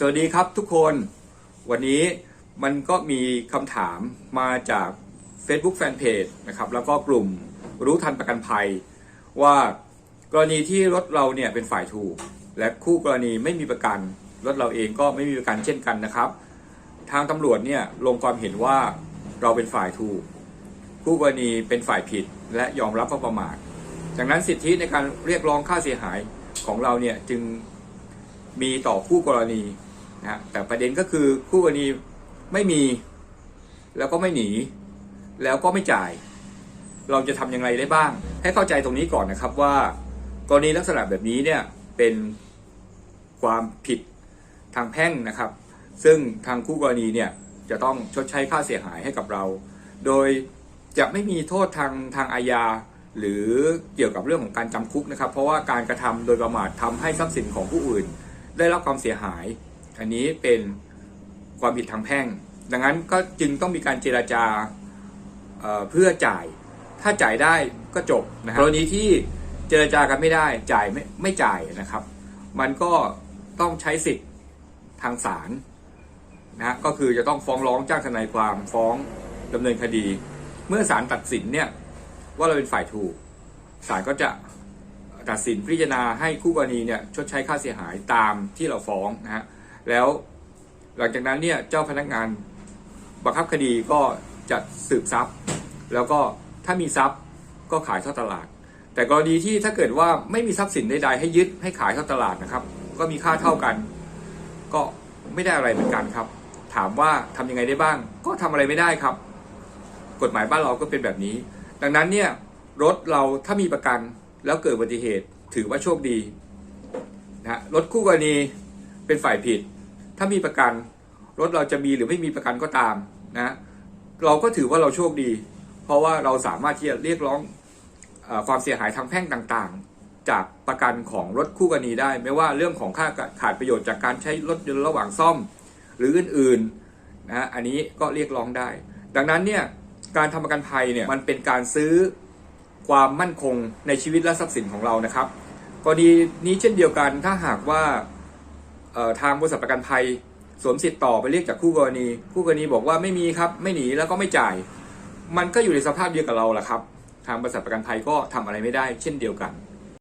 สวัสดีครับทุกคน วันนี้มันก็มีคำถามมาจาก Facebook Fanpage นะครับแล้วก็กลุ่มรู้ทันประกันภัย ว่ากรณีที่รถเราเนี่ยเป็นฝ่ายถูก และคู่กรณีไม่มีประกัน รถเราเองก็ไม่มีประกันเช่นกันนะครับ ทางตำรวจเนี่ยลงความเห็นว่าเราเป็นฝ่ายถูก คู่กรณีเป็นฝ่ายผิดและยอมรับว่าประมาทจากนั้นสิทธิในการเรียกร้องค่าเสียหายของเราเนี่ยจึงมีต่อคู่กรณี นะแต่ประเด็นก็คือคู่กรณีไม่มี แล้วก็ไม่หนี แล้วก็ไม่จ่าย เราจะทำอยังไงได้บ้าง ให้เข้าใจตรงนี้ก่อนนะครับว่า กรณีลักษณะแบบนี้เนี่ยเป็นความผิดทางแพ่งนะครับ ซึ่งทางคู่กรณีเนี่ยจะต้องชดใช้ค่าเสียหายให้กับเรา โดยจะไม่มีโทษทางทางอาญาหรือเกี่ยวกับเรื่องของการจำคุกนะครับ เพราะว่าการกระทำโดยประมาททำให้ทรัพย์สินของผู้อื่น ได้รับความเสียหาย อันนี้เป็นความผิดทางแพ่ง ดังนั้นก็จึงต้องมีการเจราจาเเพื่อจ่าย ถ้าจ่ายได้ก็จบนะครับกรณีที่เจรจากันไม่ได้จ่ายไม่ไม่จ่ายนะครับ มันก็ต้องใช้สิทธิ์ทางศาลนะก็คือจะต้องฟ้องร้องจ้างทนายความฟ้องดำเนินคดี เมื่อศาลตัดสินเนี่ยว่าเราเป็นฝ่ายถูกศาลก็จะตัดสินพิจารณาให้คู่กรณีเนี่ยชดใช้ค่าเสียหายตามที่เราฟ้องนะฮะ แล้วหลังจากนั้นเนี่ยเจ้าพนักงานบังคับคดีก็จะสืบทรัพย์ แล้วก็ถ้ามีทรัพย์ก็ขายเข้าตลาด แต่กรณีที่ถ้าเกิดว่าไม่มีทรัพย์สินใดๆให้ยึดให้ขายเข้าตลาดนะครับ ก็มีค่าเท่ากัน ก็ไม่ได้อะไรเหมือนกันครับ ถามว่าทำยังไงได้บ้าง ก็ทำอะไรไม่ได้ครับ กฎหมายบ้านเราก็เป็นแบบนี้ ดังนั้นเนี่ยรถเราถ้ามีประกันแล้วเกิดอุบัติเหตุถือว่าโชคดีนะรถคู่กรณีเป็นฝ่ายผิด ถ้ามีประกันรถเราจะมีหรือไม่มีประกันก็ตามนะเราก็ถือว่าเราโชคดี เพราะว่าเราสามารถที่จะเรียกร้องอความเสียหายทางแพ่งต่างๆ จากประกันของรถคู่กรณีได้ ไม่ว่าเรื่องของค่าขาดประโยชน์จากการใช้รถยนต์ระหว่างซ่อมหรืออื่นๆนะอันนี้ก็เรียกร้องได้ ดังนั้นเนี่ยการทำประกันภัยเนี่ยมันเป็นการซื้อความมั่นคงในชีวิตและทรัพย์สินของเรานะครับกรณีนี้เช่นเดียวกันถ้าหากว่า ทางบริษัทประกันภัยสวมสิทธิ์ต่อไปเรียกจากคู่กรณี คู่กรณีบอกว่าไม่มีครับ ไม่หนีแล้วก็ไม่จ่าย มันก็อยู่ในสภาพเดียวกับเราแหละครับ ทางบริษัทประกันภัยก็ทำอะไรไม่ได้ เช่นเดียวกัน